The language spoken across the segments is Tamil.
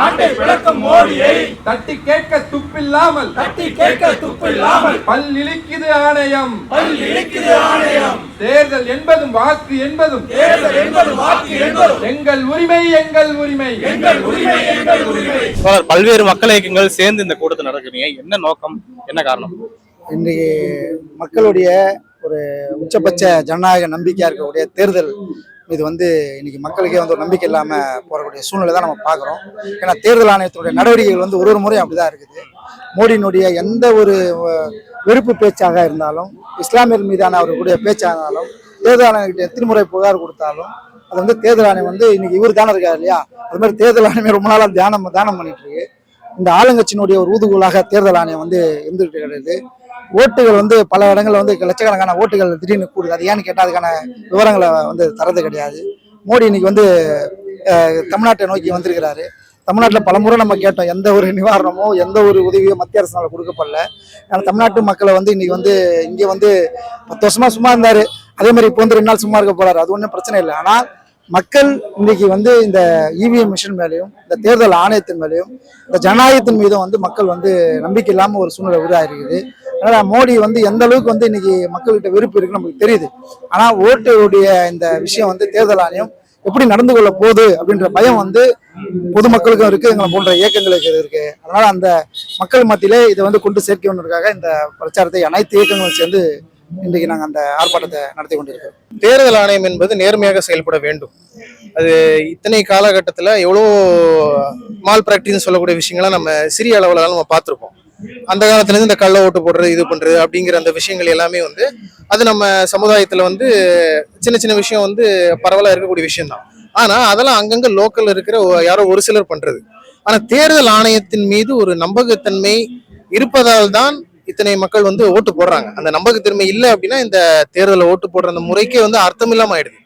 நாட்டை பிளக்கும் மோடியை தட்டி கேட்க துப்பில்லாமல் தட்டி கேட்க துப்பில்லாமல் பல் இழிக்குது ஆணையம். பல் இழுக்குது ஆணையம். தேர்தல் என்பதும் வாக்கு என்பதும் தேர்தல் என்பது வாக்கு என்பதும் எங்கள் உரிமை எங்கள் உரிமை. எங்கள் உரிமை எங்கள் உரிமை. பல்வேறு மக்கள் இயக்கங்கள் சேர்ந்து இந்த கூட்டத்தை நடக்குறீங்க என்ன நோக்கம்? என்ன காரணம்? இன்றைக்கு மக்களுடைய ஒரு உச்சபட்ச ஜனநாயக நம்பிக்கையா இருக்கக்கூடிய தேர்தல் இது வந்து இன்னைக்கு மக்களுக்கே வந்து ஒரு நம்பிக்கை இல்லாமல் போகக்கூடிய சூழ்நிலை தான் நம்ம பார்க்குறோம். ஏன்னா தேர்தல் ஆணையத்துடைய நடவடிக்கைகள் வந்து ஒரு ஒரு முறையும் அப்படிதான் இருக்குது. மோடியினுடைய எந்த ஒரு வெறுப்பு பேச்சாக இருந்தாலும் இஸ்லாமியர் மீதான அவர்களுடைய பேச்சாக இருந்தாலும் தேர்தல் ஆணையர்கிட்ட எத்தனை முறை புகார் கொடுத்தாலும் அது வந்து தேர்தல் ஆணையம் வந்து இன்னைக்கு இவர் தானே இருக்காரு இல்லையா? அது மாதிரி தேர்தல் ஆணையம் ரொம்ப நாளாக தியானம் தானம் பண்ணிட்டு இருக்கு. இந்த ஆளுங்கட்சியினுடைய ஒரு ஊதுகோலாக தேர்தல் ஆணையம் வந்து இருந்துகிட்டு கிடையாது ஓட்டுகள் வந்து பல இடங்களில் வந்து லட்சக்கணக்கான ஓட்டுகள் திடீர்னு கூடுது. அது ஏன்னு கேட்டால் அதுக்கான விவரங்களை வந்து தரது கிடையாது. மோடி இன்னைக்கு வந்து தமிழ்நாட்டை நோக்கி வந்திருக்கிறாரு. தமிழ்நாட்டில் பலமுறை நம்ம கேட்டோம் எந்த ஒரு நிவாரணமோ எந்த ஒரு உதவியோ மத்திய அரசினால் கொடுக்கப்படல. ஆனால் தமிழ்நாட்டு மக்களை வந்து இன்னைக்கு வந்து இங்கே வந்து பத்து வருஷமாக சும்மா இருந்தார். அதே மாதிரி இப்போ வந்து ரெண்டு நாள் சும்மா இருக்க போகிறார் அது ஒன்றும் பிரச்சனை இல்லை. ஆனால் மக்கள் இன்றைக்கி வந்து இந்த இவிஎம் மிஷின் மேலேயும் இந்த தேர்தல் ஆணையத்தின் மேலேயும் இந்த ஜனநாயகத்தின் மீதும் வந்து மக்கள் வந்து நம்பிக்கை இல்லாமல் ஒரு சூழ்நிலை உருவாகிருக்குது. அதனால் மோடி வந்து எந்த அளவுக்கு வந்து இன்னைக்கு மக்கள்கிட்ட வெறுப்பு இருக்குன்னு நமக்கு தெரியுது. ஆனால் ஓட்டுடைய இந்த விஷயம் வந்து தேர்தல் ஆணையம் எப்படி நடந்து கொள்ள போகுது அப்படின்ற பயம் வந்து பொதுமக்களுக்கும் இருக்கு எங்களை போன்ற இயக்கங்களுக்கு இருக்கு. அதனால அந்த மக்கள் மத்தியிலே இதை வந்து கொண்டு சேர்க்கணுன்றதுக்காக இந்த பிரச்சாரத்தை அனைத்து இயக்கங்களும் சேர்ந்து இன்றைக்கு நாங்கள் அந்த ஆர்ப்பாட்டத்தை நடத்தி கொண்டிருக்கோம் தேர்தல் ஆணையம் என்பது நேர்மையாக செயல்பட வேண்டும். அது இத்தனை காலகட்டத்தில் எவ்வளோ மால் பிராக்டிஸ் சொல்லக்கூடிய விஷயங்களை நம்ம சிறிய அளவில் நம்ம பார்த்துருப்போம். அந்த காலத்துலேருந்து இந்த கள்ள ஓட்டு போடுறது இது பண்ணுறது அப்படிங்கிற அந்த விஷயங்கள் எல்லாமே வந்து அது நம்ம சமுதாயத்தில் வந்து சின்ன சின்ன விஷயம் வந்து பரவலாக இருக்கக்கூடிய விஷயம்தான். ஆனால் அதெல்லாம் அங்கங்கே லோக்கலில் இருக்கிற யாரோ ஒரு சிலர் பண்ணுறது ஆனால் தேர்தல் ஆணையத்தின் மீது ஒரு நம்பகத்தன்மை இருப்பதால் தான் இத்தனை மக்கள் வந்து ஓட்டு போடுறாங்க. அந்த நம்பகத்தன்மை இல்லை அப்படின்னா இந்த தேர்தலில் ஓட்டு போடுற அந்த முறைக்கே வந்து அர்த்தம் இல்லாமல் ஆயிடுது.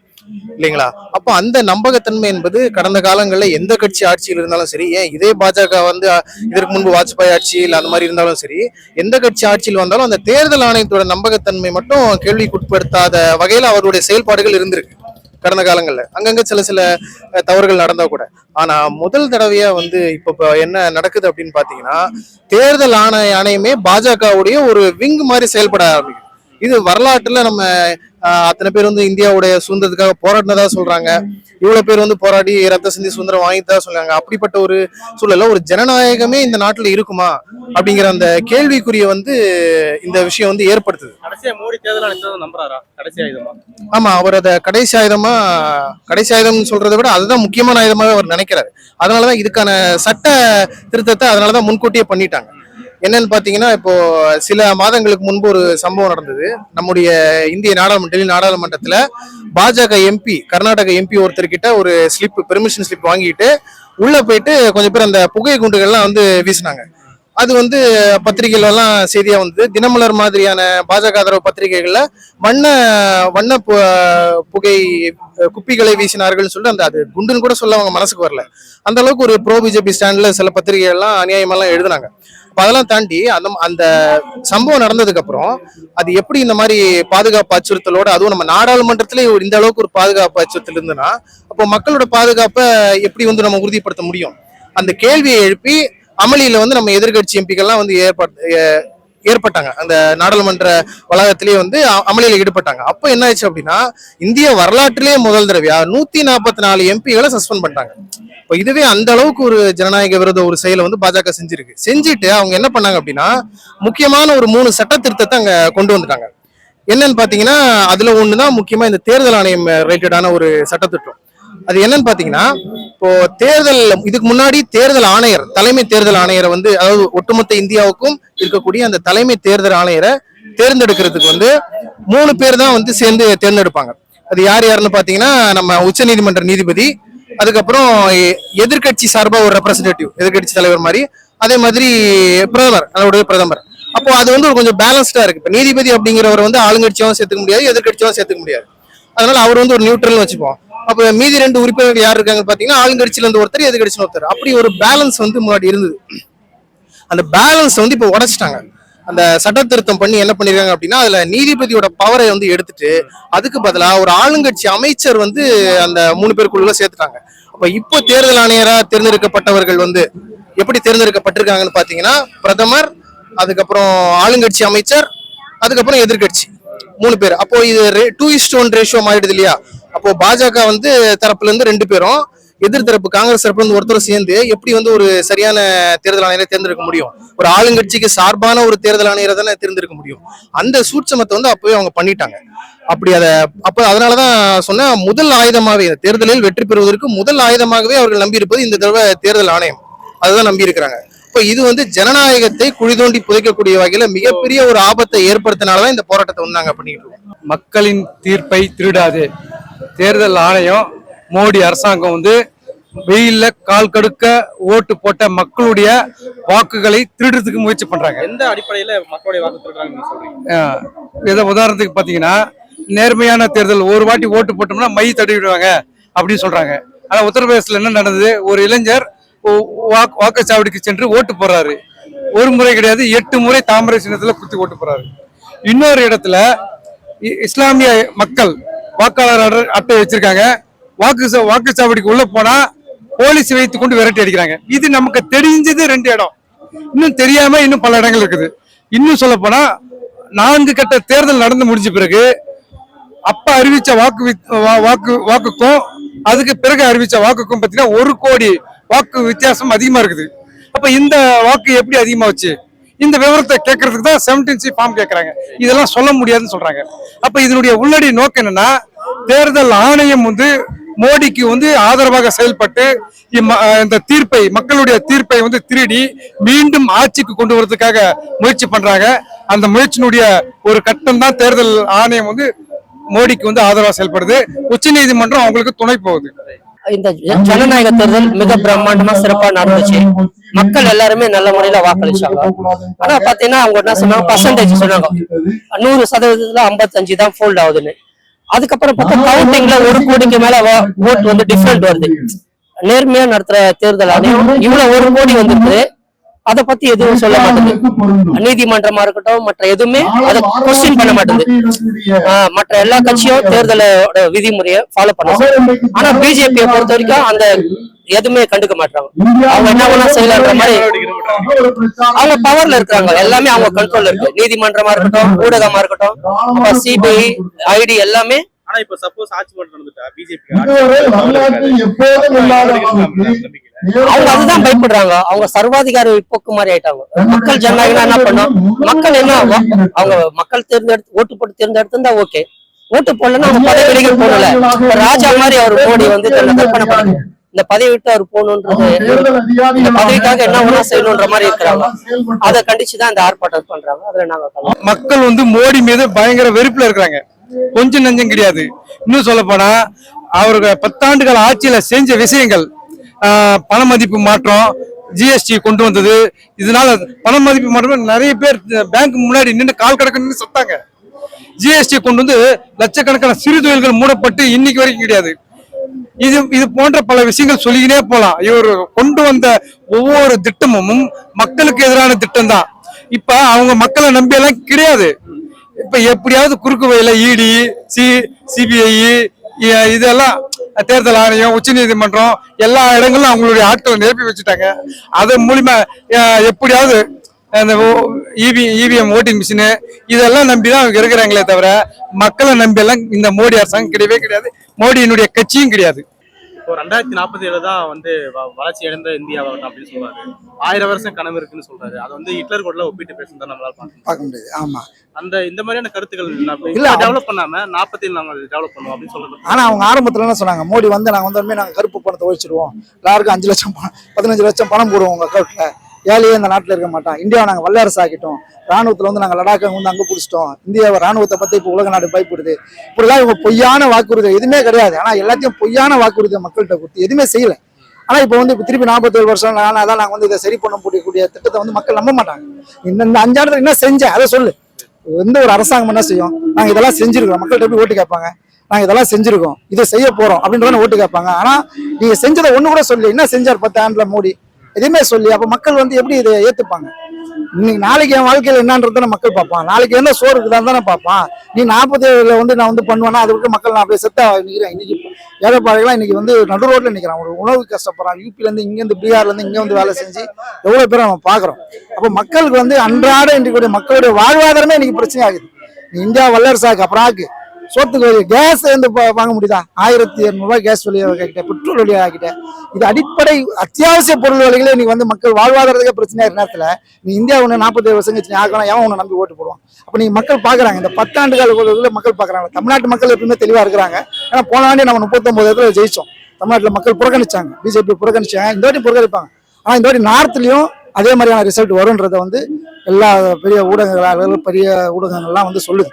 இல்லைங்களா? அப்போ அந்த நம்பகத்தன்மை என்பது கடந்த காலங்களில் எந்த கட்சி ஆட்சியில் இருந்தாலும் சரி ஏன் இதே பாஜக வந்து இதற்கு முன்பு வாஜ்பாய் ஆட்சி அந்த மாதிரி இருந்தாலும் சரி எந்த கட்சி ஆட்சியில் வந்தாலும் அந்த தேர்தல் ஆணையத்தோட நம்பகத்தன்மை மட்டும் கேள்விக்குட்படுத்தாத வகையில் அவருடைய செயல்பாடுகள் இருந்திருக்கு கடந்த காலங்களில். அங்கங்க சில சில தவறுகள் நடந்தா கூட. ஆனா முதல் தடவையா வந்து இப்போ இப்போ என்ன நடக்குது அப்படின்னு பாத்தீங்கன்னா தேர்தல் ஆணைய ஆணையமே பாஜகவுடைய ஒரு விங் மாதிரி செயல்பட ஆரம்பிக்கும் இது வரலாற்றுல நம்ம அத்தனை பேர் வந்து இந்தியாவுடைய சுதந்திரத்துக்காக போராடினதா சொல்றாங்க. இவ்வளவு பேர் வந்து போராடி ரத்த சிந்தி சுதந்திரம் வாங்கிட்டதா சொல்றாங்க. அப்படிப்பட்ட ஒரு சூழல்ல ஒரு ஜனநாயகமே இந்த நாட்டுல இருக்குமா? அப்படிங்கிற அந்த கேள்விக்குரிய வந்து இந்த விஷயம் வந்து ஏற்படுத்துது. ஆமா அவர் அதை கடைசி ஆயுதமா கடைசி ஆயுதம் சொல்றதை விட அதுதான் முக்கியமான ஆயுதமாக அவர் நினைக்கிறாரு. அதனாலதான் இதுக்கான சட்ட திருத்தத்தை அதனாலதான் முன்கூட்டியே பண்ணிட்டாங்க. என்னன்னு பார்த்தீங்கன்னா இப்போ சில மாதங்களுக்கு முன்பு ஒரு சம்பவம் நடந்தது. நம்முடைய இந்திய நாடாளுமன்ற டெல்லி நாடாளுமன்றத்தில் பாஜக எம்பி கர்நாடக எம்பி ஒருத்தர்கிட்ட ஒரு ஸ்லிப் பெர்மிஷன் ஸ்லிப் வாங்கிட்டு உள்ளே போயிட்டு கொஞ்சம் பேர் அந்த புகை குண்டுகள்லாம் வந்து வீசினாங்க. அது வந்து பத்திரிகைகள் செய்தியாக வந்து வந்தது. தினமலர் மாதிரியான பாஜக ஆதரவு பத்திரிகைகளில் வண்ண வண்ண பு- புகை குப்பிகளை வீசினார்கள் சொல்லிட்டு அந்த அது குண்டுன்னு கூட சொல்ல அவங்க மனசுக்கு வரல. அந்த அளவுக்கு ஒரு ப்ரோ பிஜேபி ஸ்டாண்டில் சில பத்திரிகைகள்லாம் அநியாயமெல்லாம் எழுதுனாங்க. அதெல்லாம் தாண்டி அந்த அந்த சம்பவம் நடந்ததுக்கு அப்புறம் அது எப்படி இந்த மாதிரி பாதுகாப்பு அச்சுறுத்தலோட அதுவும் நம்ம நாடாளுமன்றத்திலே ஒரு இந்த அளவுக்கு ஒரு பாதுகாப்பு அச்சுறுத்தல் இருந்ததுன்னா அப்போ மக்களோட பாதுகாப்பை எப்படி வந்து நம்ம உறுதிப்படுத்த முடியும்? அந்த கேள்வியை எழுப்பி அமளியில வந்து நம்ம எதிர்க்கட்சி எம்பிக்கள்லாம் வந்து ஏற்பாடு ஏற்பட்டாங்க. அந்த நாடாளுமன்ற வளாகத்திலேயே வந்து அமளியில் ஈடுபட்டாங்க. அப்போ என்ன ஆச்சு அப்படின்னா இந்திய வரலாற்றிலேயே முதல் தடவையா நூத்தி நாற்பத்தி நாலு எம்பிகளை சஸ்பெண்ட் பண்ணிட்டாங்க. இப்போ இதுவே அந்த அளவுக்கு ஒரு ஜனநாயக விரோத ஒரு செயலை வந்து பாஜக செஞ்சிருக்கு. செஞ்சுட்டு அவங்க என்ன பண்ணாங்க அப்படின்னா முக்கியமான ஒரு மூணு சட்ட திருத்தத்தை அங்கே கொண்டு வந்துட்டாங்க. என்னன்னு பாத்தீங்கன்னா அதுல ஒண்ணுதான் முக்கியமா இந்த தேர்தல் ஆணையம் ரிலேட்டடான ஒரு சட்டத்திட்டம் அது என்னன்னு பாத்தீங்கன்னா இப்போ தேர்தல் இதுக்கு முன்னாடி தேர்தல் ஆணையர் தலைமை தேர்தல் ஆணையரை வந்து அதாவது ஒட்டுமொத்த இந்தியாவுக்கும் இருக்கக்கூடிய அந்த தலைமை தேர்தல் ஆணையரை தேர்ந்தெடுக்கிறதுக்கு வந்து மூணு பேர் தான் வந்து சேர்ந்து தேர்ந்தெடுப்பாங்க. அது யார் யாருன்னு பாத்தீங்கன்னா நம்ம உச்சநீதிமன்ற நீதிபதி அதுக்கப்புறம் எ- எதிர்க்கட்சி சார்பா ஒரு ரெப்ரசன்டேட்டிவ் எதிர்க்கட்சி தலைவர் மாதிரி அதே மாதிரி பிரதமர் அதோடைய பிரதமர். அப்போ அது வந்து கொஞ்சம் பேலன்ஸ்டா இருக்கு. இப்ப நீதிபதி அப்படிங்கிறவர் வந்து ஆளுங்கட்சியாவும் சேர்த்துக்க முடியாது எதிர்கட்சியாவும் சேர்த்துக்க முடியாது. அதனால அவர் வந்து ஒரு நியூட்ரல் வச்சுப்போம். அப்ப மீதி ரெண்டு உறுப்பினர்கள் யார் இருக்காங்க பாத்தீங்கன்னா ஆளுங்கட்சியில இருந்து ஒருத்தர் எதிர்கட்சியில ஒருத்தர். அப்படி ஒரு பேலன்ஸ் வந்து முன்னாடி இருந்தது. அந்த பேலன்ஸ் வந்து இப்போ உடைச்சிட்டாங்க. அந்த சட்ட திருத்தம் பண்ணி என்ன பண்ணிருக்காங்க அப்படின்னா அதுல நீதிபதியோட பவரை வந்து எடுத்துட்டு அதுக்கு பதிலா ஒரு ஆளுங்கட்சி அமைச்சர் வந்து அந்த மூணு பேருக்குள்ள சேர்த்துட்டாங்க. அப்ப இப்போ தேர்தல் ஆணையரா தேர்ந்தெடுக்கப்பட்டவர்கள் வந்து எப்படி தேர்ந்தெடுக்கப்பட்டிருக்காங்கன்னு பாத்தீங்கன்னா பிரதமர் அதுக்கப்புறம் ஆளுங்கட்சி அமைச்சர் அதுக்கப்புறம் எதிர்க்கட்சி மூணு பேர். அப்போ இது டூ இஸ்ட் ஒன் ரேஷியோ மாறிடுது இல்லையா? அப்போ பாஜக வந்து தரப்புல இருந்து ரெண்டு பேரும் எதிர்த்தரப்பு காங்கிரஸ் தரப்புல இருந்து ஒருத்தர் சேர்ந்து எப்படி வந்து ஒரு சரியான தேர்தல் ஆணையரை தேர்ந்தெடுக்க முடியும்? ஒரு ஆளுங்கட்சிக்கு சார்பான ஒரு தேர்தல் ஆணையரை தானே தேர்ந்தெடுக்க முடியும்? அந்த சூட்சமத்தை வந்து அப்பவே அவங்க பண்ணிட்டாங்க. அப்படி அதை அப்ப அதனாலதான் சொன்னேன் முதல் ஆயுதமாகவே தேர்தலில் வெற்றி பெறுவதற்கு முதல் ஆயுதமாகவே அவர்கள் நம்பியிருப்பது இந்த தடவை தேர்தல் ஆணையம். அதுதான் நம்பி இருக்கிறாங்க இப்போ இது வந்து ஜனநாயகத்தை குழி தோண்டி புதைக்கக்கூடிய வகையில மிகப்பெரிய ஒரு ஆபத்தை ஏற்படுத்தினாலதான் இந்த போராட்டத்தை வந்தாங்க பண்ணிட்டு மக்களின் தீர்ப்பை திருடாது. தேர்தல் ஆணையம் மோடி அரசாங்கம் வந்து வெயில்ல கால் கடுக்க ஓட்டு போட்ட மக்களுடைய வாக்குகளை திருடுறதுக்கு முயற்சி பண்றாங்க. எந்த அடிப்படையில மக்களுடைய வாக்கு திருடுறாங்கன்னு நீங்க சொல்றீங்க? அஹ் இதை உதாரணத்துக்கு பாத்தீங்கன்னா நேர்மையான தேர்தல் ஒரு வாட்டி ஓட்டு போட்டோம்னா மை தடவி விடுவாங்க அப்படின்னு சொல்றாங்க. ஆனா உத்தரப்பிரதேசத்துல என்ன நடந்தது? ஒரு இளைஞர் வாக்கு- வாக்குச்சாவடிக்கு சென்று ஓட்டு போடுறாரு. ஒரு முறை கிடையாது எட்டு முறை தாமரை சின்னத்துல குத்தி ஓட்டு போறாரு இன்னொரு இடத்துல இஸ்லாமிய மக்கள் வாக்காளர் அட்டை- அட்டை வச்சிருக்காங்க. வாக்கு வாக்குச்சாவடிக்கு உள்ள போனா போலீஸ் வைத்து கொண்டு விரட்டி அடிக்கிறாங்க. இது நமக்கு தெரிஞ்சது ரெண்டு இடம். இன்னும் தெரியாம இன்னும் பல இடங்கள் இருக்குது. இன்னும் சொல்ல போனா நான்கு கட்ட தேர்தல் நடந்து முடிஞ்ச பிறகு அப்ப அறிவிச்ச வாக்கு வா- வாக்கு வாக்குக்கும் அதுக்கு பிறகு அறிவிச்ச வாக்குக்கும் பாத்தீங்கன்னா ஒரு கோடி வாக்கு வித்தியாசம் அதிகமா இருக்குது. அப்ப இந்த வாக்கு எப்படி அதிகமா வச்சு இந்த விவரத்தை கேட்கறதுக்கு தான் செவன்டீன் சி ஃபார்ம் கேட்கறாங்க இதெல்லாம் சொல்ல முடியாதுன்னு சொல்றாங்க. அப்ப இதனுடைய உள்ளடி நோக்கம் என்னன்னா தேர்தல் ஆணையம் வந்து மோடிக்கு வந்து ஆதரவாக செயல்பட்டு இந்த தீர்ப்பை மக்களுடைய தீர்ப்பை வந்து திருடி மீண்டும் ஆட்சிக்கு கொண்டு வரதுக்காக முயற்சி பண்றாங்க. அந்த முயற்சியினுடைய ஒரு கட்டம் தான் தேர்தல் ஆணையம் வந்து மோடிக்கு வந்து ஆதரவாக செயல்படுது. உச்சநீதிமன்றம் அவங்களுக்கு துணை போகுது. இந்த ஜனநாயக தேர்தல் மிக பிரம்மாண்டமா சிறப்பா நடந்துச்சு. மக்கள் எல்லாருமே நல்ல முறையில வாக்களிச்சாங்க. ஆனா பாத்தீங்கன்னா அவங்க என்ன சொன்னாங்க? பர்சன்டேஜ் சொன்னாங்க. நூறு சதவீதத்துல ஐம்பத்தஞ்சு தான் ஃபோல்ட் ஆகுதுன்னு. அதுக்கப்புறம் பார்த்தா கவுண்டிங்ல ஒரு கோடிக்கு மேல ஓட் வந்து டிஃபரெண்ட் வருது. நேர்மையா நடத்துற தேர்தல் அது இவ்வளவு ஒரு கோடி வந்துருக்குது அத பத்தி எதுவும் சொல்ல மாட்டேங்குது. நீதிமன்றமா இருக்கட்டும் மற்ற எதுவுமே அதை கொஸ்டின் பண்ண மாட்டேங்குது. ஆஹ் மற்ற எல்லா கட்சியும் தேர்தலோட விதிமுறையை ஃபாலோ பண்ண ஆனா பிஜேபியை பொறுத்த வரைக்கும் அந்த எதுவுமே கண்டுக்க மாட்டாங்க அவங்க என்ன வேணா செய்யலான்ற மாதிரி அவங்க பவர்ல இருக்காங்க எல்லாமே அவங்க கண்ட்ரோல்ல இருக்கு. நீதிமன்றமா இருக்கட்டும் ஊடகமா இருக்கட்டும். சிபிஐ ஐடி எல்லாமே ஆனா இப்ப சப்போஸ் ஆட்சி நடந்துட்டா பிஜேபி அவங்க அதுதான் பயப்படுறாங்க. அவங்க சர்வாதிகார போக்கு மாதிரி ஆயிட்டாங்க. மக்கள் ஜனநாயகம் என்ன பண்ணும்? மக்கள் என்ன அவங்க மக்கள் தேர்ந்தெடுத்து ஓட்டு போட்டு தேர்ந்தெடுத்திருந்தா ஓகே. ஓட்டு போடலன்னா அவங்க பதவி விலகி போகல இப்ப ராஜா மாதிரி அவர் மோடி வந்து தன்னை கற்பனை பண்ணாங்க இந்த பதவி விட்டு அவர் போகணுன்றது இந்த பதவிக்காக என்ன வேணா செய்யணுன்ற மாதிரி இருக்கிறாங்க. அதை கண்டிச்சுதான் இந்த ஆர்ப்பாட்டம் பண்றாங்க. அதுல நாங்க மக்கள் வந்து மோடி மீது பயங்கர வெறுப்புல இருக்கிறாங்க. கொஞ்சம் நஞ்சம் கிடையாது. இன்னும் சொல்ல போனா அவருக்கு பத்தாண்டுகள் ஆட்சியில செஞ்ச விஷயங்கள் பண மதிப்பு மாற்றம் ஜிஎஸ்டி கொண்டு வந்தது. இதனால பண மதிப்பு மாற்றம் நிறைய பேர் பேங்க் முன்னாடி நின்று கால் கடக்க நின்று சத்தாங்க. ஜிஎஸ்டி கொண்டு வந்து லட்சக்கணக்கான சிறு தொழில்கள் மூடப்பட்டு இன்னைக்கு வரைக்கும் கிடையாது. இது இது போன்ற பல விஷயங்கள் சொல்லிக்கினே போலாம். இவர் கொண்டு வந்த ஒவ்வொரு திட்டமும் மக்களுக்கு எதிரான திட்டம் தான் இப்ப அவங்க மக்களை நம்பி எல்லாம் கிடையாது. இப்ப எப்படியாவது குறுக்கு வயல இடி சி சிபிஐ இதெல்லாம் தேர்தல் ஆணையம் உச்சநீதிமன்றம் எல்லா இடங்களும் அவங்களுடைய ஆட்களை நிரப்பி வச்சுட்டாங்க. அதன் மூலிமா எப்படியாவது அந்த இவி இவிஎம் ஓட்டிங் மிஷினு இதெல்லாம் நம்பி தான் அவங்க இருக்கிறாங்களே தவிர மக்களை நம்பி எல்லாம் இந்த மோடி அரசாங்கம் கிடையவே கிடையாது. மோடியினுடைய கட்சியும் கிடையாது. இப்போ ரெண்டாயிரத்தி நாற்பத்தி ஏழு தான் வந்து வளர்ச்சி அடைந்த இந்தியாவாகட்டும் அப்படின்னு சொல்றாரு. ஆயிரம் வருஷம் கனவு இருக்குன்னு சொல்றாரு. அதை வந்து ஹிட்லர் கூட ஒப்பிட்டு பேசுறதா நம்மளால பார்க்க முடியாது. ஆமா. அந்த இந்த மாதிரியான கருத்துக்கள் இல்ல, டெவலப் பண்ணாம நாற்பத்தி ஏழு நாங்க டெவலப் பண்ணுவோம் அப்படின்னு சொல்றது. ஆனா அவங்க ஆரம்பத்துல என்ன சொன்னாங்க? மோடி வந்து நாங்க வந்து நாங்க கருப்பு பணத்தை ஒழிச்சிருவோம் எல்லாருக்கும் அஞ்சு லட்சம் பணம் பதினஞ்சு லட்சம் பணம் போடுவோம் உங்க அக்கௌண்ட்ல ஏழையே இந்த நாட்டில் இருக்க மாட்டோம் இந்தியாவை நாங்கள் வல்லரசு ஆக்கிட்டோம். ராணுவத்துல வந்து நாங்கள் லடாக்கை வந்து அங்கே பிடிச்சிட்டோம். இந்தியாவை ராணுவத்தை பற்றி இப்போ உலக நாடு பயப்படுது. இப்படிலாம் இவங்க பொய்யான வாக்குறுதி எதுவுமே கிடையாது. ஆனால் எல்லாத்தையும் பொய்யான வாக்குறுதியை மக்கள்கிட்ட கொடுத்து எதுவுமே செய்யல. ஆனால் இப்போ வந்து இப்போ திருப்பி நாற்பத்தேழு வருஷம் ஆனால் அதான் நாங்கள் வந்து இதை சரி பண்ண முடியக்கூடிய திட்டத்தை வந்து மக்கள் நம்ப மாட்டாங்க. இந்த இந்த அஞ்சாண்டு என்ன செஞ்சேன்? அதை சொல்லு. எந்த ஒரு அரசாங்கம் என்ன செய்யும்? நாங்கள் இதெல்லாம் செஞ்சுருக்கோம் மக்கள்கிட்ட போய் ஓட்டு கேட்பாங்க. நாங்கள் இதெல்லாம் செஞ்சுருக்கோம். இதை செய்ய போகிறோம் அப்படின்றத ஓட்டு கேட்பாங்க. ஆனால் நீங்கள் செஞ்சதை ஒன்று கூட சொல்லி என்ன செஞ்சார்? பத்து ஆண்டில் மோடி. எதுவுமே சொல்லி அப்போ மக்கள் வந்து எப்படி இதை ஏற்றுப்பாங்க இன்னைக்கு நாளைக்கு என் வாழ்க்கையில் என்னன்றதை மக்கள் பார்ப்பான். நாளைக்கு என்ன சோறு இருக்குதான் தானே பார்ப்பான். நீ நாற்பத்தி ஏழுல வந்து நான் வந்து பண்ணுவேன்னா அது மக்கள் நான் அப்படியே செத்தா நிற்கிறேன் இன்னைக்கு ஏழைப்பாடுகள்லாம் இன்னைக்கு வந்து நடு ரோட்டில் நிற்கிறான் ஒரு உணவு கஷ்டப்படுறான். யூபிலேருந்து இங்கேருந்து பீகார்லேருந்து இங்கே வந்து வேலை செஞ்சு எவ்வளோ பேர் நம்ம பார்க்குறோம். அப்போ மக்களுக்கு வந்து அன்றாட இன்றைக்கூடிய மக்களுடைய வாழ்வாதாரமே இன்னைக்கு பிரச்சனை ஆகுது நீ இந்தியா வல்லரசாக்கு அப்புறம் ஆக்கு. சோத்துக்கு கேஸ் வந்து வாங்க முடியுதா? ஆயிரத்தி இரநூறுவா கேஸ் விலையை ஆகிட்டேன் பெட்ரோல் விலையை ஆகிட்டேன் இது அடிப்படை அத்தியாவசிய பொருள் விலைகளே இன்னைக்கு வந்து மக்கள் வாழ்வாதாரத்துக்கே பிரச்சனையாக நேரத்தில் நீ இந்தியா ஒன்று நாற்பத்தேழு வருஷம் கழிச்சு நீ ஆகலாம் ஏன் உன்னை நம்பி ஓட்டு போடுவான்? அப்போ நீங்கள் மக்கள் பார்க்குறாங்க இந்த பத்தாண்டு கால மக்கள் பார்க்குறாங்க தமிழ்நாட்டு மக்கள் எப்பவுமே தெளிவாக இருக்கிறாங்க. ஏன்னா போன ஆண்டு நம்ம முப்பத்தொம்போது இடத்துல ஜெயிச்சோம். தமிழ்நாட்டில் மக்கள் புறக்கணிச்சாங்க. பிஜேபி புறக்கணிச்சாங்க. இந்த வாட்டி புறக்கணிப்பாங்க. ஆனால் இந்த வாட்டி நார்த்லேயும் அதே மாதிரியான ரிசல்ட் வரும்ன்றதை வந்து எல்லா பெரிய ஊடகங்களாளர்கள் பெரிய ஊடகங்கள்லாம் வந்து சொல்லுது.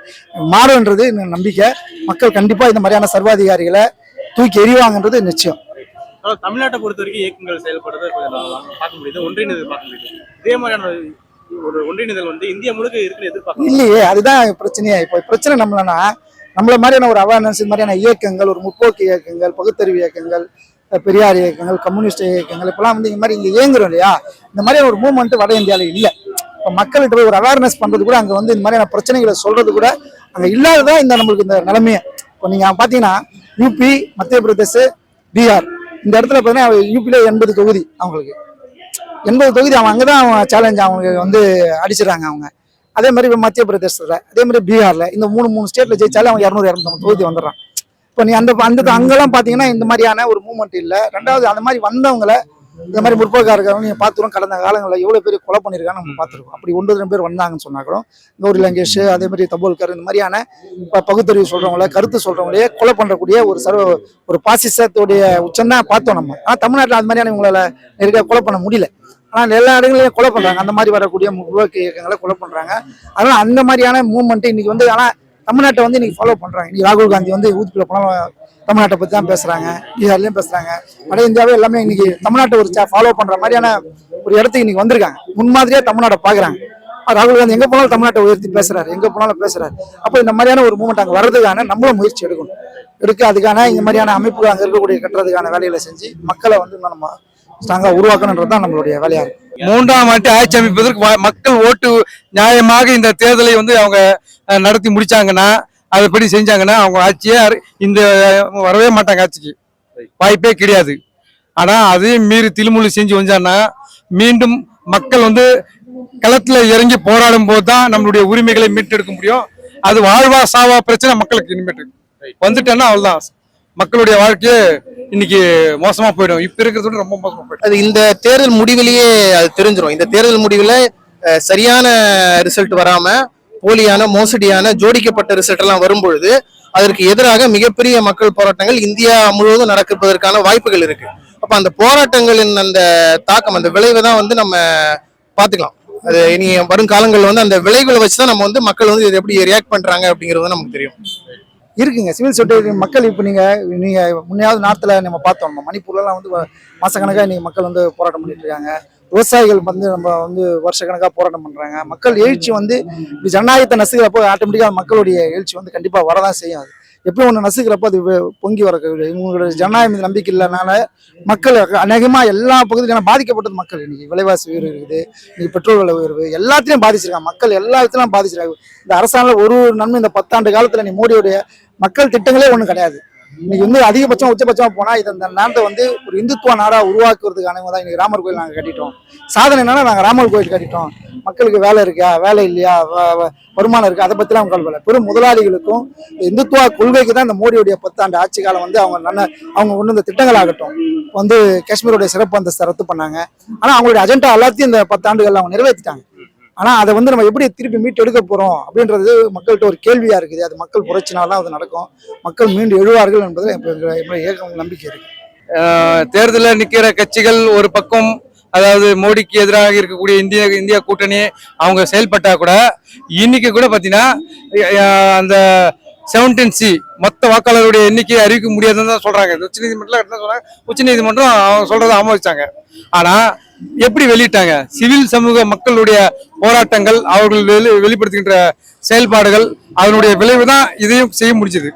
மாறுன்றது நம்பிக்கை. மக்கள் கண்டிப்பா இந்த மாதிரியான சர்வாதிகாரிகளை தூக்கி எறிவாங்கன்றது நிச்சயம். தமிழ்நாட்டை பொறுத்த வரைக்கும் இயக்கங்கள் செயல்படுறத பார்க்க முடியுது ஒன்றிணைதல் பார்க்க முடியுது. இதே மாதிரியான ஒரு ஒன்றிணைதல் வந்து இந்தியா முழுக்க இருக்குன்னு எதிர்பார்க்க இல்லையே அதுதான் பிரச்சனையே இப்போ பிரச்சனை நம்மளனா நம்மள மாதிரியான ஒரு அவேர்னஸ் இந்த மாதிரியான இயக்கங்கள் ஒரு முற்போக்கு இயக்கங்கள் பகுத்தறிவு இயக்கங்கள் பெரியார் இயக்கங்கள் கம்யூனிஸ்ட் இயக்கங்கள் இப்பெல்லாம் வந்து இந்த மாதிரி இங்க இயங்குறோம் இல்லையா? இந்த மாதிரியான ஒரு மூவ்மெண்ட் வட இந்தியாவில் இல்லை. இப்போ மக்கள்கிட்ட போய் ஒரு அவேர்னஸ் பண்றது கூட அங்கே வந்து இந்த மாதிரியான பிரச்சனைகளை சொல்றது கூட அங்கே இல்லாததான் இந்த நம்மளுக்கு இந்த நிலைமையை. இப்போ நீங்க பாத்தீங்கன்னா யூபி மத்திய பிரதேஷ் பீகார். இந்த இடத்துல பார்த்தீங்கன்னா யூபியில் எண்பது தொகுதி அவங்களுக்கு. எண்பது தொகுதி அவன் அங்கே தான் அவன் சேலஞ்ச் அவங்களுக்கு வந்து அடிச்சிடறாங்க அவங்க. அதே மாதிரி இப்ப மத்திய பிரதேசத்தில் அதே மாதிரி பீகாரில் இந்த மூணு மூணு ஸ்டேட்ல ஜெயிச்சாலே அவன் இரநூறு இரநூத்தம்பது தொகுதி வந்துடுறான் இப்போ நீ அந்த அந்த அங்கெல்லாம் பார்த்தீங்கன்னா இந்த மாதிரியான ஒரு மூமெண்ட் இல்லை. ரெண்டாவது அந்த மாதிரி வந்தவங்கள இந்த மாதிரி முற்போக்காரர்கள் நீங்க பார்த்துருவோம் கடந்த காலங்களில் எவ்வளோ பேர் கொலை பண்ணியிருக்கான்னு நம்ம பார்த்துருக்கோம். அப்படி ஒன்று ரெண்டு பேர் வந்தாங்கன்னு சொன்னா கூட கௌரி லங்கேஷ் அதே மாதிரி தபோல்கர் இந்த மாதிரியான ப- பகுத்தறிவு சொல்றவங்கள கருத்து சொல்றவங்களே கொலை பண்றக்கூடிய ஒரு சர்வ ஒரு பாசிசத்துடைய உச்சம்தான் பார்த்தோம் நம்ம. ஆனால் தமிழ்நாட்டில் அது மாதிரியான இவங்களால நெருக்க கொலை பண்ண முடியல. ஆனால் எல்லா இடங்களையும் கொலை பண்றாங்க. அந்த மாதிரி வரக்கூடிய முற்போக்கு இயக்கங்களை கொலை பண்றாங்க. அதனால அந்த மாதிரியான மூவ்மெண்ட் இன்னைக்கு வந்து ஆனா தமிழ்நாட்டை வந்து இன்னைக்கு ஃபாலோ பண்ணுறாங்க இன்னைக்கு ராகுல் காந்தி வந்து ஊத்துக்குள்ள போனால் தமிழ்நாட்டை பற்றி தான் பேசுகிறாங்க பீகார்லேயும் பேசுகிறாங்க வட இந்தியாவே எல்லாமே இன்னைக்கு தமிழ்நாட்டை ஒரு ஃபாலோ பண்ணுற மாதிரியான ஒரு இடத்துக்கு இன்னைக்கு வந்திருக்காங்க. முன்மாதிரியாக தமிழ்நாட்டை பார்க்குறாங்க. ராகுல் காந்தி எங்கே போனாலும் தமிழ்நாட்டை உயர்த்தி பேசுகிறார் எங்கே போனாலும் பேசுகிறார் அப்போ இந்த மாதிரியான ஒரு மூமெண்ட் அங்கே வர்றதுக்கான நம்மளும் முயற்சி எடுக்கணும். எடுக்க அதுக்கான இந்த மாதிரியான அமைப்புகள் அங்கே இருக்கக்கூடிய கட்டுறதுக்கான வேலைகளை செஞ்சு மக்களை வந்து நம்ம ஸ்ட்ராங்காக உருவாக்கணுன்றது தான் நம்மளுடைய வேலையாக இருக்கும் மூன்றாம் ஆண்டு ஆட்சி அமைப்பதற்கு வா- மக்கள் ஓட்டு நியாயமாக இந்த தேர்தலை வந்து அவங்க நடத்தி முடிச்சாங்கன்னா அதுபடி செஞ்சாங்கன்னா அவங்க ஆட்சியே இந்த வரவே மாட்டாங்க ஆட்சிக்கு. வாய்ப்பே கிடையாது. ஆனால் அதையும் மீறி திருமொழி செஞ்சு வந்தான்னா மீண்டும் மக்கள் வந்து களத்தில் இறங்கி போராடும் போது தான் நம்மளுடைய உரிமைகளை மீட்டெடுக்க முடியும். அது வாழ்வா சாவா பிரச்சனை மக்களுக்கு இனிமேட்டு வந்துட்டேன்னா அவ்வளோதான் மக்களுடைய வாழ்க்கையே இன்னைக்கு மோசமா போயிடும். இப்ப இருக்கிறத ரொம்ப மோசமா போயிடும். அது இந்த தேர்தல் முடிவிலேயே அது தெரிஞ்சிடும் இந்த தேர்தல் முடிவுல சரியான ரிசல்ட் வராம போலியான மோசடியான ஜோடிக்கப்பட்ட ரிசல்ட் எல்லாம் வரும்பொழுது அதற்கு எதிராக மிகப்பெரிய மக்கள் போராட்டங்கள் இந்தியா முழுவதும் நடப்பதற்கான வாய்ப்புகள் இருக்கு. அப்ப அந்த போராட்டங்களின் அந்த தாக்கம் அந்த விளைவை தான் வந்து நம்ம பாத்துக்கலாம் அது இனி வரும் காலங்களில் வந்து அந்த விளைவுகளை வச்சு தான் நம்ம வந்து மக்கள் வந்து இது எப்படி ரியாக்ட் பண்றாங்க அப்படிங்கிறது நமக்கு தெரியும். இருக்குங்க. சிவில் சொசைட்டி மக்கள் இப்போ நீங்க நீங்க முன்னையாவது நார்த்தில் நம்ம பார்த்தோம். நம்ம மணிப்பூர்லலாம் வந்து மாசக்கணக்கா இன்னைக்கு மக்கள் வந்து போராட்டம் பண்ணிட்டு இருக்காங்க. விவசாயிகள் வந்து நம்ம வந்து வருஷக்கணக்கா போராட்டம் பண்றாங்க. மக்கள் எழுச்சி வந்து இப்படி ஜனநாயகத்தை நசுக்கிறப்போ ஆட்டோமேட்டிக்காக மக்களுடைய எழுச்சி வந்து கண்டிப்பா வரதான் செய்யும் அது. எப்பயும் ஒன்று நசுக்கிறப்போ அது பொங்கி வர இவங்களுடைய ஜனநாயகம் மீது நம்பிக்கை இல்லைனால மக்கள் அநேகமாக எல்லா பகுதியிலும் பாதிக்கப்பட்டது மக்கள். இன்னைக்கு விலைவாசி உயர்வு இருக்குது இன்னைக்கு பெட்ரோல் விலை உயர்வு எல்லாத்திலையும் பாதிச்சிருக்காங்க. மக்கள் எல்லா இடத்துலையும் பாதிச்சிருக்காங்க. இந்த அரசாங்கம் ஒரு ஒரு நன்மை இந்த பத்தாண்டு காலத்தில் நீ மோடியுடைய மக்கள் திட்டங்களே ஒன்றும் கிடையாது. இன்னைக்கு வந்து அதிகபட்சம் உச்சபட்சமா போனா இது இந்த நாட்டை வந்து ஒரு இந்துத்துவ நாடா உருவாக்குறதுக்கான தான் இன்னைக்கு ராமர் கோயில் நாங்க கட்டிட்டோம். சாதனை என்னன்னா நாங்க ராமர் கோயில் கட்டிட்டோம். மக்களுக்கு வேலை இருக்கா வேலை இல்லையா வ- வ- வருமானம் இருக்கா அதை பத்திலாம் அவங்க கவலை பெரும் முதலாளிகளுக்கும் இந்துத்துவ கொள்கைக்கு தான் இந்த மோடியுடைய பத்தாண்டு ஆட்சி காலம் வந்து அவங்க நல்ல அவங்க கொண்டு வந்த திட்டங்கள் ஆகட்டும். வந்து காஷ்மீருடைய சிறப்பு அந்தஸ்தை ரத்து பண்ணாங்க. ஆனா அவங்களுடைய அஜெண்டா எல்லாத்தையும் இந்த பத்தாண்டுகள் அவங்க நிறைவேற்றிட்டாங்க ஆனால் அதை வந்து நம்ம எப்படி திருப்பி மீட்டு எடுக்க போகிறோம் அப்படின்றது மக்கள்கிட்ட ஒரு கேள்வியாக இருக்குது. அது மக்கள் புரட்சினால்தான் அது நடக்கும். மக்கள் மீண்டும் எழுவார்கள் என்பதில் என்னுடைய எங்களுடைய ஏக நம்பிக்கை இருக்குது தேர்தலில் நிற்கிற கட்சிகள் ஒரு பக்கம் அதாவது மோடிக்கு எதிராக இருக்கக்கூடிய இந்திய இந்தியா கூட்டணி அவங்க செயல்பட்டா கூட இன்னைக்கு கூட பார்த்தீங்கன்னா அந்த செவன்டீன் சி மொத்த வாக்காளருடைய எண்ணிக்கையை அறிவிக்க முடியாதுன்னு தான் சொல்றாங்க. உச்சநீதிமன்றம் என்ன சொல்றாங்க. உச்சநீதிமன்றம் அவங்க சொல்றதை ஆமோதிச்சாங்க. ஆனால் எப்படி வெளியிட்டாங்க? சிவில் சமூக மக்களுடைய போராட்டங்கள் அவர்கள் வெளி வெளிப்படுத்துகின்ற செயல்பாடுகள் அதனுடைய விளைவு தான் இதையும் செய்ய முடிஞ்சது.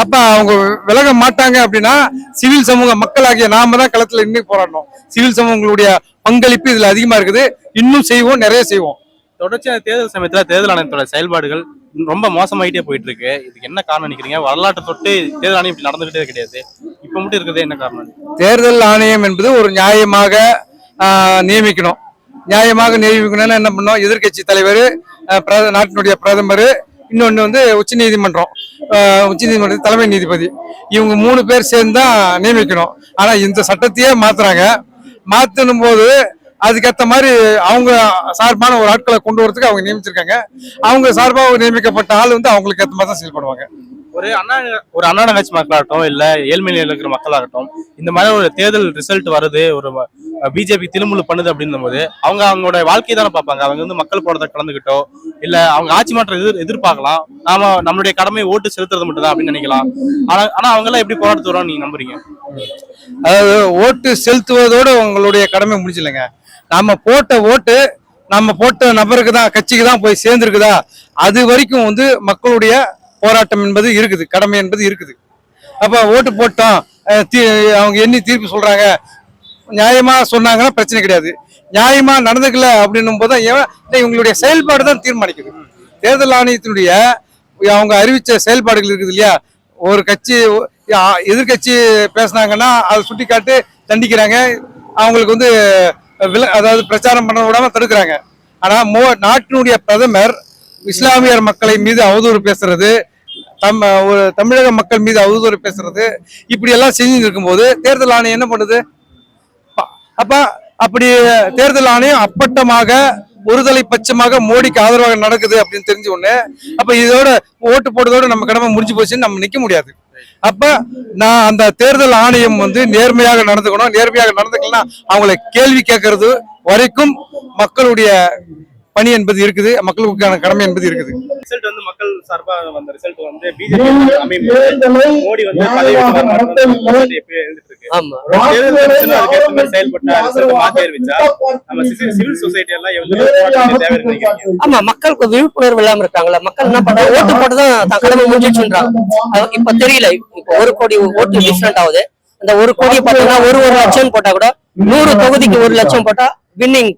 அப்ப அவங்க விலக மாட்டாங்க அப்படின்னா சிவில் சமூக மக்களாகிய நாம தான் களத்துல இன்னைக்கு போராடணும். சிவில் சமூகங்களுடைய பங்களிப்பு இதுல அதிகமா இருக்குது. இன்னும் செய்வோம் நிறைய செய்வோம். தொடர்ச்சியான தேர்தல் சமயத்துல தேர்தல் ஆணையத்தோட செயல்பாடுகள் ரொம்ப மோசமாயிட்டே போயிட்டு இருக்கு இதுக்கு என்ன காரணம் நினைக்கிறீங்க? வரலாற்று தொட்டு தேர்தல் ஆணையம் இப்படி நடந்துகிட்டே கிடையாது. இப்ப மட்டும் இருக்கிறது என்ன காரணம்? தேர்தல் ஆணையம் என்பது ஒரு நியாயமாக நியமிக்கணும். நியாயமாக நியமிக்கணும்னா என்ன பண்ணோம் எதிர்க்கட்சி தலைவர் நாட்டினுடைய பிரதமர் இன்னொன்று வந்து உச்சநீதிமன்றம் உச்ச நீதிமன்ற தலைமை நீதிபதி. இவங்க மூணு பேர் சேர்ந்து தான் நியமிக்கணும். ஆனால் இந்த சட்டத்தையே மாத்துறாங்க. மாத்தணும் போது அதுக்கேற்ற மாதிரி அவங்க சார்பான ஒரு ஆட்களை கொண்டு வரதுக்கு அவங்க நியமிச்சிருக்காங்க. அவங்க சார்பாக நியமிக்கப்பட்ட ஆள் வந்து அவங்களுக்கு ஏற்ற மாதிரி தான் செயல்படுவாங்க. ஒரு அண்ணா ஒரு அண்ணா தங்கச்சி மக்களாகட்டும் இல்ல ஏழ்மையில் இருக்கிற மக்களாகட்டும் இந்த மாதிரி ஒரு தேர்தல் ரிசல்ட் வருது ஒரு பிஜேபி திருமுழு பண்ணுது அப்படின்னும் போது அவங்க அவங்களோட வாழ்க்கையை தானே பார்ப்பாங்க. அவங்க வந்து மக்கள் போறதை கலந்துக்கிட்டோ இல்ல அவங்க ஆட்சி மாற்றம் எதிர் எதிர்பார்க்கலாம். நாம நம்மளுடைய கடமை ஓட்டு செலுத்துறது மட்டும் தான் அப்படின்னு நினைக்கலாம். ஆனா ஆனா அவங்க எல்லாம் எப்படி போராட்டத்து வரோம் நீங்க நம்புறீங்க? அதாவது ஓட்டு செலுத்துவதோடு உங்களுடைய கடமை முடிச்சில்லைங்க நாம போட்ட ஓட்டு நம்ம போட்ட நபருக்கு தான் கட்சிக்கு தான் போய் சேர்ந்துருக்குதா? அது வரைக்கும் வந்து மக்களுடைய போராட்டம் என்பது இருக்குது கடமை என்பது இருக்குது. அப்போ ஓட்டு போட்டோம் தீ- அவங்க எண்ணி தீர்ப்பு சொல்கிறாங்க நியாயமாக சொன்னாங்கன்னா பிரச்சனை கிடையாது. நியாயமாக நடந்துக்கல அப்படின்னும் போது தான் இவங்களுடைய செயல்பாடு தான் தீர்மானிக்குது. தேர்தல் ஆணையத்தினுடைய அவங்க அறிவித்த செயல்பாடுகள் இருக்குது இல்லையா? ஒரு கட்சி எதிர்கட்சி எதிர்க்கட்சி பேசுனாங்கன்னா அதை சுட்டி காட்டு தண்டிக்கிறாங்க. அவங்களுக்கு வந்து வில- அதாவது பிரச்சாரம் பண்ண விடாமல் தடுக்கிறாங்க. ஆனால் மோ நாட்டினுடைய பிரதமர் இஸ்லாமியர் மக்களை மீது அவதூறு பேசுறது தம் ஒரு தமிழக மக்கள் மீது அவதூறு பேசுறது இப்படி எல்லாம் செஞ்சு இருக்கும்போது தேர்தல் ஆணையம் என்ன பண்ணுது? அப்ப அப்படி தேர்தல் ஆணையம் அப்பட்டமாக ஒருதலை பட்சமாக மோடிக்கு ஆதரவாக நடக்குது அப்படின்னு தெரிஞ்ச உடனே அப்ப இதோட ஓட்டு போட்டதோட நம்ம கடமை முடிஞ்சு போச்சுன்னு நம்ம நிக்க முடியாது. அப்ப நான் அந்த தேர்தல் ஆணையம் வந்து நேர்மையாக நடந்துக்கணும் நேர்மையாக நடந்துக்கலாம் அவங்கள கேள்வி கேட்கறது வரைக்கும் மக்களுடைய பணி என்பது இருக்குது மக்களுக்கான கடமை என்பது இருக்குது. ரிசல்ட் வந்து மக்கள் வந்த ரிசல்ட் வந்து பிஜேபி மோடி வந்து ஆமா. மக்களுக்கு விழிப்புணர்வு இல்லாம இருக்காங்கல்ல. மக்கள் என்ன பண்றாங்க ஓட்டு போட்டுதான் தன் கடமை முடிஞ்சிச்சுன்றாங்க இப்ப தெரியல. இப்ப ஒரு கோடி ஓட்டு டிஃபரெண்ட் ஆகுது. அந்த ஒரு கோடி பாத்தீங்கன்னா ஒரு ஒரு லட்சம் போட்டா கூட நூறு தொகுதிக்கு ஒரு லட்சம் போட்டா வின்னிங்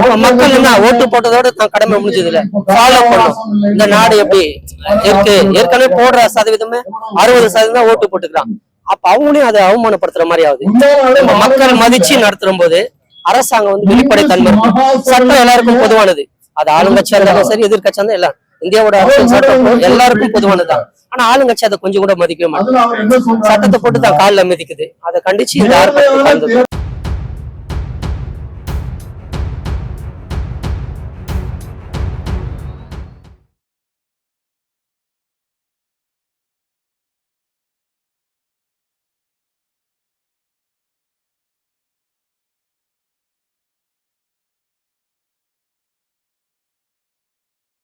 அப்ப மக்கள் என்ன ஓட்டு போட்டதோட தன் கடமை முடிஞ்சது இல்ல ஃபாலோ பண்ணும். இந்த நாடு எப்படி இருக்கு? ஏற்கனவே போடுற சதவீதமே அறுபது சதவீதம் ஓட்டு போட்டுக்கிறான். அப்ப அவங்களையும் அதை அவமானப்படுத்துற மாதிரி ஆகுது. மக்கள் மதிச்சு நடத்துற போது அரசாங்கம் வந்து வெளிப்படைத்தன்மை இருக்கும் சட்டம் எல்லாருக்கும் பொதுவானது. அது ஆளுங்கட்சியா இருந்தாலும் சரி எதிர்கட்சியா இருந்தாலும் எல்லாம். இந்தியாவோட அரசியல் சட்டம் எல்லாருக்கும் பொதுவானதுதான் ஆனா ஆளுங்கட்சி அதை கொஞ்சம் கூட மதிக்கவே மாட்டாங்க. சட்டத்தை போட்டு தான் காலில் மிதிக்குது. அதை கண்டிச்சு இந்த வந்தது